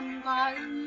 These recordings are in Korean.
thăm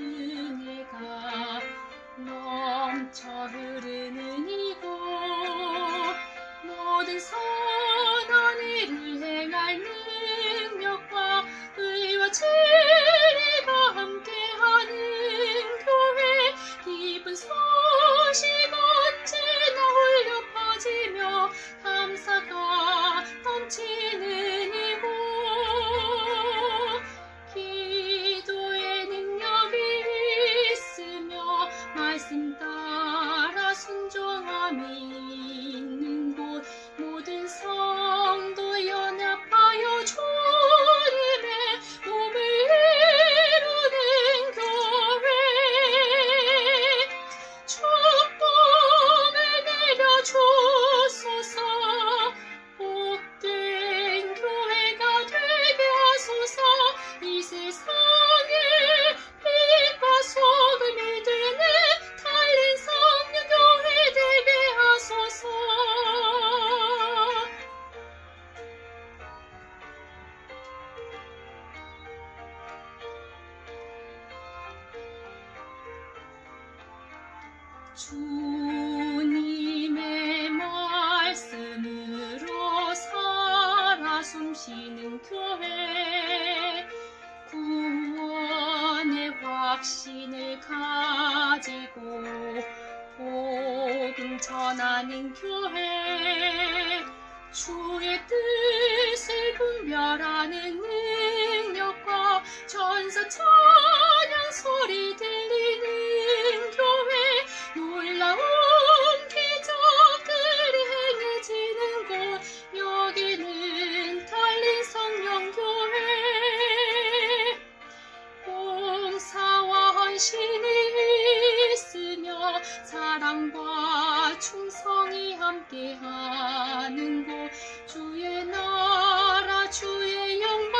주님의 말씀으로 살아 숨쉬는 교회 구원의 확신을 가지고 복음 전하는 교회 주의 뜻을 분별하는 은혜 바 충성이 함께하는 곳 주의 나라 주의 영광.